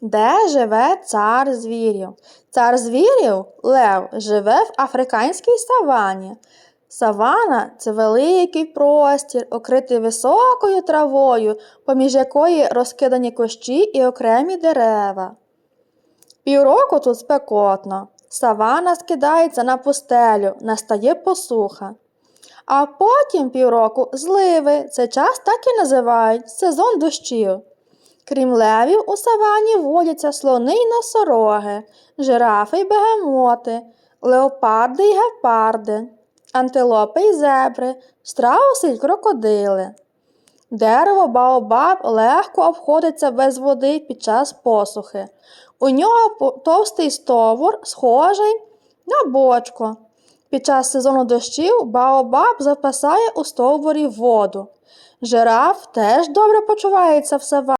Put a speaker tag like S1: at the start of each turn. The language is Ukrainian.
S1: Де живе цар звірів? Цар звірів лев живе в африканській савані. Савана це великий простір, окритий високою травою, поміж якої розкидані кущі і окремі дерева. Півроку тут спекотно. Савана скидається на пустелю, настає посуха. А потім півроку зливи. Цей час так і називають сезон дощів. Крім левів, у савані водяться слони й носороги, жирафи й бегемоти, леопарди й гепарди, антилопи й зебри, страуси й крокодили. Дерево Баобаб легко обходиться без води під час посухи. У нього товстий стовбур, схожий на бочку. Під час сезону дощів Баобаб запасає у стовбурі воду. Жираф теж добре почувається в савані.